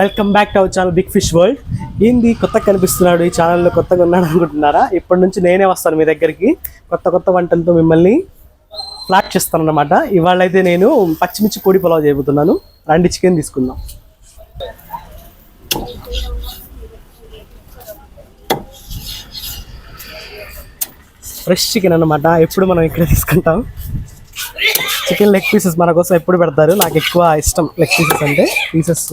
Welcome back to our channel big fish world. ఏంది కొత్తగా కనిపిస్తున్నాడు ఈ ఛానల్లో కొత్తగా ఉన్నాడు అనుకుంటున్నారా? ఇప్పటి నుంచి నేనే వస్తాను మీ దగ్గరికి. కొత్త కొత్త వంటలతో మిమ్మల్ని ఫ్లాట్ చేస్తాను అనమాట ఇవాళ అయితే నేను పచ్చిమిర్చి పొడి పొలావ్ చేయబోతున్నాను. రండి చికెన్ తీసుకుందాం. ఫ్రెష్ చికెన్ అనమాట ఎప్పుడు మనం ఇక్కడ తీసుకుంటాం. చికెన్ లెగ్ పీసెస్ మన కోసం ఎప్పుడు పెడతారు? నాకు ఎక్కువ ఇష్టం లెగ్ పీసెస్ అంటే. పీసెస్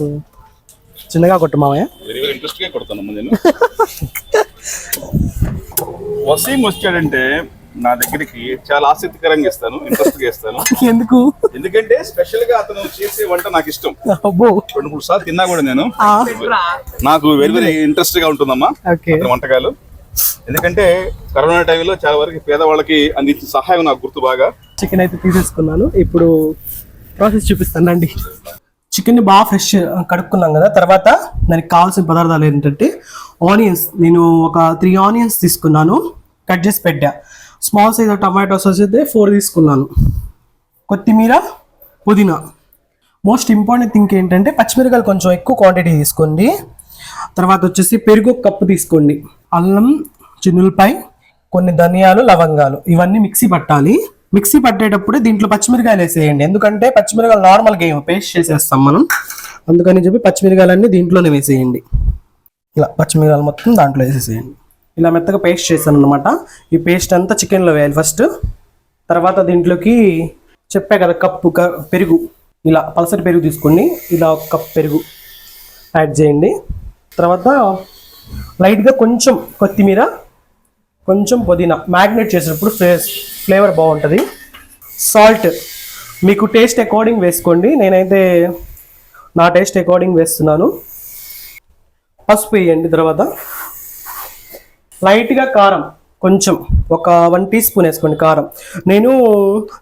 చిన్నగా కొట్టు మామయ్య. వెరీ వెరీ ఇంట్రెస్ట్గా కొడతాను నేను. వసీం వచ్చాడంటే నా దగ్గరికి చాలా ఆసక్తికరంగా ఇస్తాను ఇంట్రెస్ట్గా ఇస్తాను. ఎందుకు? ఎందుకంటే స్పెషల్గా అతను చేసే వంట నాకు ఇష్టం. అబ్బో. రెండు మూడు సార్లు తిన్నా కూడా నేను. నాకు వెరీ వెరీ ఇంట్రెస్ట్గా ఉంటుందమ్మా అతని వంటకాలు. ఎందుకంటే కరోనా టైంలో చాలా వరకు పేదవాళ్ళకి అందించిన సహాయం నాకు గుర్తు బాగా. చికెన్ అయితే తీసేసుకున్నాను. ఇప్పుడు ప్రాసెస్ చూపిస్తాను అండి చికెన్ బాగా ఫ్రెష్ కడుక్కున్నాం కదా. తర్వాత దానికి కావాల్సిన పదార్థాలు ఏంటంటే ఆనియన్స్. నేను ఒక త్రీ ఆనియన్స్ తీసుకున్నాను. కట్ చేసి పెట్టా. స్మాల్ సైజ్ టమాటోస్ వచ్చేది ఫోర్ తీసుకున్నాను. కొత్తిమీర పుదీనా. మోస్ట్ ఇంపార్టెంట్ థింగ్ ఏంటంటే పచ్చిమిరకాయలు కొంచెం ఎక్కువ క్వాంటిటీ తీసుకోండి. తర్వాత వచ్చేసి పెరుగు ఒక కప్పు తీసుకోండి. అల్లం చిన్నులపై కొన్ని ధనియాలు లవంగాలు. ఇవన్నీ మిక్సీ పట్టాలి. మిక్సీ పట్టేటప్పుడు దీంట్లో పచ్చిమిరకాయలు వేసేయండి. ఎందుకంటే పచ్చిమిరకాయలు నార్మల్గా ఏమో పేస్ట్ చేసేస్తాం మనం. అందుకని చెప్పి పచ్చిమిరకాయలన్నీ దీంట్లోనే వేసేయండి. ఇలా పచ్చిమిరకాయలు మొత్తం దాంట్లో వేసేసేయండి. ఇలా మెత్తగా పేస్ట్ చేశాను అనమాట ఈ పేస్ట్ అంతా చికెన్లో వేయాలి ఫస్ట్ తర్వాత దీంట్లోకి చెప్పా కదా కప్పు క- పెరుగు. ఇలా పలసటి పెరుగు తీసుకోండి. ఇలా ఒక కప్ పెరుగు యాడ్ చేయండి. తర్వాత లైట్గా కొంచెం కొత్తిమీర కొంచెం పుదీనా మ్యాగ్నేట్ చేసినప్పుడు ఫ్లే ఫ్లేవర్ బాగుంటుంది. సాల్ట్ మీకు టేస్ట్ అకార్డింగ్ వేసుకోండి. నేనైతే నా టేస్ట్ అకార్డింగ్ వేస్తున్నాను. పసుపు వేయండి తర్వాత. లైట్గా కారం కొంచెం ఒక వన్ టీ స్పూన్ వేసుకోండి కారం. నేను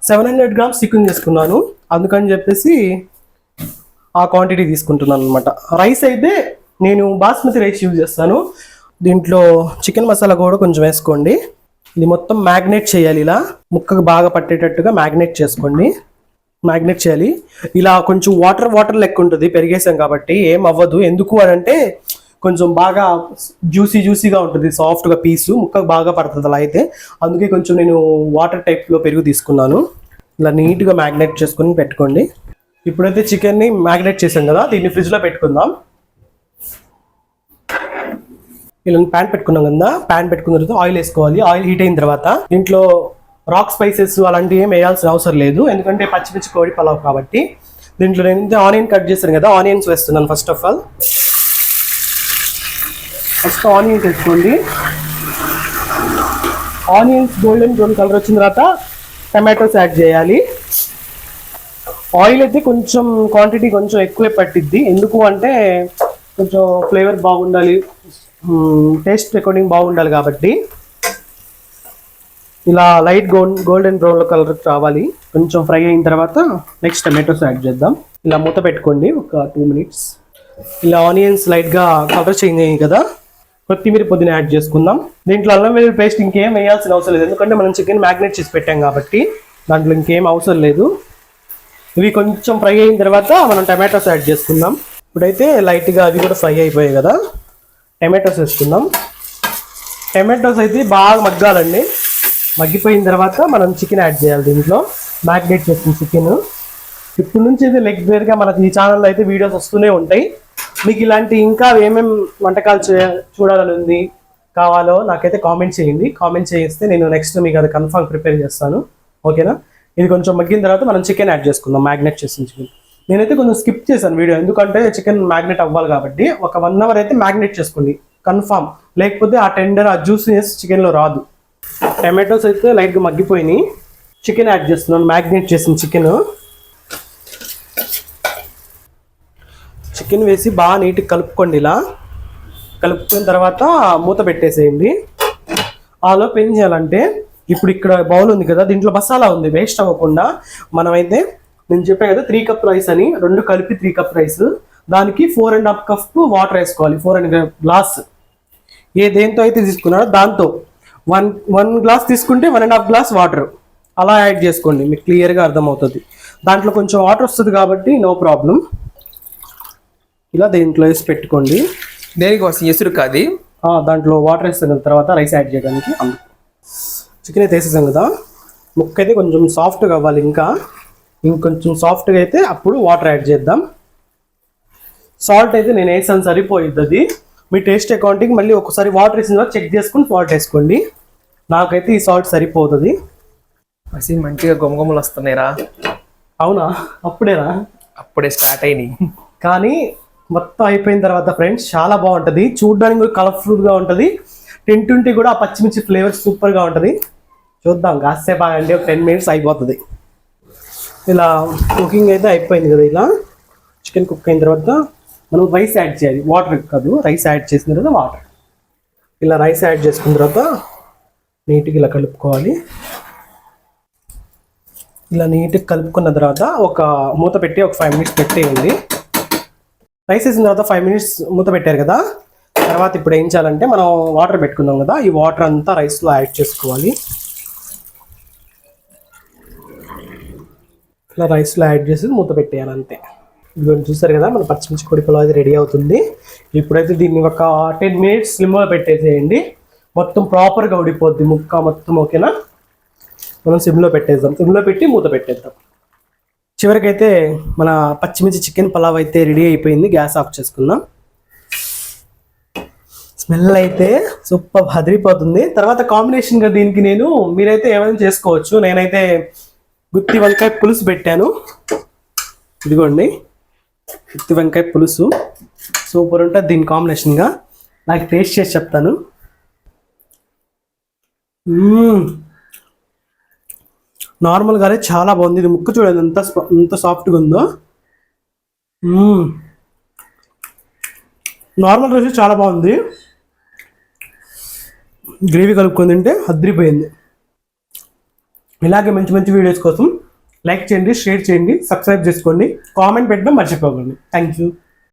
సెవెన్ హండ్రెడ్ గ్రామ్స్ చికెన్ చేసుకున్నాను అందుకని చెప్పేసి ఆ క్వాంటిటీ తీసుకుంటున్నాను అనమాట రైస్ అయితే నేను బాస్మతి రైస్ యూజ్ చేస్తాను. దీంట్లో చికెన్ మసాలా కూడా కొంచెం వేసుకోండి. ఇది మొత్తం మ్యాగ్నేట్ చేయాలి ఇలా. ముక్కకు బాగా పట్టేటట్టుగా మ్యాగ్నేట్ చేసుకోండి. మ్యాగ్నేట్ చేయాలి. ఇలా కొంచెం వాటర్ వాటర్ లెక్క ఉంటుంది. పెరిగేసాం కాబట్టి ఏం అవ్వదు. ఎందుకు అని అంటే కొంచెం బాగా జ్యూసీ జ్యూసీగా ఉంటుంది. సాఫ్ట్గా పీసు. ముక్కకు బాగా పడుతుంది అలా అయితే. అందుకే కొంచెం నేను వాటర్ టైప్లో పెరుగు తీసుకున్నాను. ఇలా నీట్గా మ్యాగ్నేట్ చేసుకొని పెట్టుకోండి. ఇప్పుడైతే చికెన్ని మ్యాగ్నేట్ చేసాం కదా దీన్ని ఫ్రిడ్జ్లో పెట్టుకుందాం. ఇలా ప్యాన్ పెట్టుకున్నాం కదా ప్యాన్ పెట్టుకున్న తర్వాత ఆయిల్ వేసుకోవాలి. ఆయిల్ హీట్ అయిన తర్వాత దీంట్లో రాక్ స్పైసెస్ అలాంటివి ఏం వేయాల్సిన అవసరం లేదు. ఎందుకంటే పచ్చిమిర్చి కోడి పలావ్ కాబట్టి. దీంట్లో నేను ఆనియన్ కట్ చేశాను కదా ఆనియన్స్ వేస్తున్నాను first of all first onions వేసుకోండి. ఆనియన్స్ గోల్డెన్ బ్రౌన్ కలర్ వచ్చిన తర్వాత టమాటోస్ యాడ్ చేయాలి. ఆయిల్ అయితే కొంచెం క్వాంటిటీ కొంచెం ఎక్కువే పట్టిద్ది. ఎందుకు అంటే కొంచెం ఫ్లేవర్ బాగుండాలి. టేస్ట్ అకార్డింగ్ బాగుండాలి కాబట్టి ఇలా light gold golden brown colour రావాలి. కొంచెం ఫ్రై అయిన తర్వాత నెక్స్ట్ టమాటోస్ యాడ్ చేద్దాం. ఇలా మూత పెట్టుకోండి ఒక టూ మినిట్స్ ఇలా ఆనియన్స్ లైట్గా కలర్ చేంజ్ అయ్యాయి కదా. కొత్తిమీర పొద్దున యాడ్ చేసుకుందాం. దీంట్లో అల్లం వెల్లుల్లి పేస్ట్ ఇంకేం వేయాల్సిన అవసరం లేదు. ఎందుకంటే మనం చికెన్ మ్యాగ్నేట్ చేసి పెట్టాం కాబట్టి దాంట్లో ఇంకేం అవసరం లేదు. ఇవి కొంచెం ఫ్రై అయిన తర్వాత మనం టమాటోస్ యాడ్ చేసుకుందాం. ఇప్పుడైతే లైట్గా అవి కూడా ఫ్రై అయిపోయాయి కదా. టమాటోస్ వేసుకుందాం. టమాటోస్ అయితే బాగా మగ్గాలండి. మగ్గిపోయిన తర్వాత మనం చికెన్ యాడ్ చేయాలి దీంట్లో. మ్యాగ్నేట్ చేసిన చికెన్. ఇప్పుడు నుంచి అయితే రెగ్యులర్గా మనకి ఈ ఛానల్లో అయితే వీడియోస్ వస్తూనే ఉంటాయి. మీకు ఇలాంటి ఇంకా ఏమేమి వంటకాలు చూడాలని ఉంది కావాలో నాకైతే కామెంట్ చేయండి. కామెంట్ చేస్తే నేను నెక్స్ట్ మీకు అది కన్ఫర్మ్ ప్రిపేర్ చేస్తాను. ఓకేనా? ఇది కొంచెం మగ్గిన తర్వాత మనం చికెన్ యాడ్ చేసుకుందాం. మ్యాగ్నెట్ చేసిన చికెన్. నేనైతే కొంచెం స్కిప్ చేశాను వీడియో ఎందుకంటే చికెన్ మ్యాగ్నెట్ అవ్వాలి కాబట్టి ఒక వన్ అవర్ అయితే మ్యాగ్నెట్ చేసుకోండి. కన్ఫామ్ లేకపోతే ఆ టెండర్ ఆ జ్యూసినెస్ చికెన్లో రాదు. టమాటోస్ అయితే లైట్గా మగ్గిపోయినాయి. చికెన్ యాడ్ చేస్తున్నాను. మ్యాగ్నేట్ చేసిన చికెన్ చికెన్ వేసి బాగా నీట్గా కలుపుకోండి ఇలా. కలుపుకున్న తర్వాత మూత పెట్టేసేయండి. ఆలోపు ఏం చేయాలంటే ఇప్పుడు ఇక్కడ బౌల్ ఉంది కదా దీంట్లో మసాలా ఉంది. వేస్ట్ అవ్వకుండా మనమైతే నేను చెప్పాను కదా త్రీ కప్ రైస్ అని రెండు కలిపి త్రీ కప్ రైస్ దానికి four and half cup water వేసుకోవాలి ఫోర్ అండ్ గ్లాస్ ఏ దేంతో అయితే తీసుకున్నారో దాంతో. వన్ వన్ గ్లాస్ తీసుకుంటే one and half glass water అలా యాడ్ చేసుకోండి మీకు క్లియర్గా అర్థమవుతుంది. దాంట్లో కొంచెం వాటర్ వస్తుంది కాబట్టి నో ప్రాబ్లం ఇలా దీంట్లో వేసి పెట్టుకోండి. దేనికోసం ఎసురు కాది దాంట్లో వాటర్ కదా తర్వాత రైస్ యాడ్ చేయడానికి. అందుకు చికెన్ అయితే వేసేసాం కదా. ముక్క అయితే కొంచెం సాఫ్ట్గా అవ్వాలి ఇంకా. ఇంకొంచెం సాఫ్ట్గా అయితే అప్పుడు వాటర్ యాడ్ చేద్దాం. సాల్ట్ అయితే నేను వేసాను సరిపోయిద్ది అది. మీ టేస్ట్ అకౌంటింగ్ మళ్ళీ ఒకసారి వాటర్ వేసిన తర్వాత చెక్ చేసుకుని సాల్ట్ వేసుకోండి. నాకైతే ఈ సాల్ట్ సరిపోతుంది. అసి మంచిగా గుమగుమలు వస్తున్నాయిరా అవునా? అప్పుడేనా? అప్పుడే స్టార్ట్ అయినాయి. కానీ మొత్తం అయిపోయిన తర్వాత ఫ్రెండ్స్ చాలా బాగుంటుంది. చూడడానికి కూడా కలర్ఫుల్గా ఉంటుంది. తింటుంటే కూడా ఆ పచ్చిమిర్చి ఫ్లేవర్ సూపర్గా ఉంటుంది. చూద్దాం కాసేపు ఆగండి ఒక టెన్ మినిట్స్ అయిపోతుంది. ఇలా కుకింగ్ అయితే అయిపోయింది కదా ఇలా. చికెన్ కుక్ అయిన తర్వాత మనం రైస్ యాడ్ చేయాలి. వాటర్ కాదు రైస్ యాడ్ చేసిన తర్వాత వాటర్ ఇలా రైస్ యాడ్ చేసుకున్న తర్వాత నీట్గా ఇలా కలుపుకోవాలి. ఇలా నీట్గా కలుపుకున్న తర్వాత ఒక మూత పెట్టి ఒక ఫైవ్ మినిట్స్ పెట్టేయండి. రైస్ వేసిన తర్వాత ఫైవ్ మినిట్స్ మూత పెట్టారు కదా. తర్వాత ఇప్పుడు ఏం చేయాలంటే మనం వాటర్ పెట్టుకున్నాం కదా ఈ వాటర్ అంతా రైస్లో యాడ్ చేసుకోవాలి. ఇలా రైస్లో యాడ్ చేసి మూత పెట్టేయాలి అంతే. ఇదిగో చూసారు కదా మన పచ్చిమిర్చి కొడి పొలం అయితే రెడీ అవుతుంది. ఇప్పుడైతే దీన్ని ఒక టెన్ మినిట్స్ స్లిమ్లో పెట్టేసేయండి. మొత్తం ప్రాపర్గా ఉడిపోద్ది ముక్క మొత్తం ఓకేనా మనం సిమ్లో పెట్టేద్దాం. సిమ్లో పెట్టి మూత పెట్టేద్దాం. చివరికైతే మన పచ్చిమిర్చి చికెన్ పలావ్ అయితే రెడీ అయిపోయింది. గ్యాస్ ఆఫ్ చేసుకుందాం. స్మెల్ అయితే సూపర్ హదిరిపోతుంది తర్వాత కాంబినేషన్గా దీనికి నేను మీరైతే ఏమైనా చేసుకోవచ్చు. నేనైతే గుత్తి వంకాయ పులుసు పెట్టాను. ఇదిగోండి. గుత్తి వంకాయ పులుసు. సూపర్ ఉంటుంది దీని కాంబినేషన్గా నాకు టేస్ట్ చేసి చెప్తాను. నార్మల్గానే చాలా బాగుంది. ఇది ముక్క చూడండి. ఎంత ఎంత సాఫ్ట్గా ఉందో. నార్మల్ రైస్ చాలా బాగుంది. గ్రేవీ కలుపుకొని తింటే అద్రిపోయింది. ఇలాగే మంచి మంచి వీడియోస్ కోసం లైక్ చేయండి షేర్ చేయండి సబ్స్క్రైబ్ చేసుకోండి కామెంట్ పెట్టడం మర్చిపోకండి. Thank you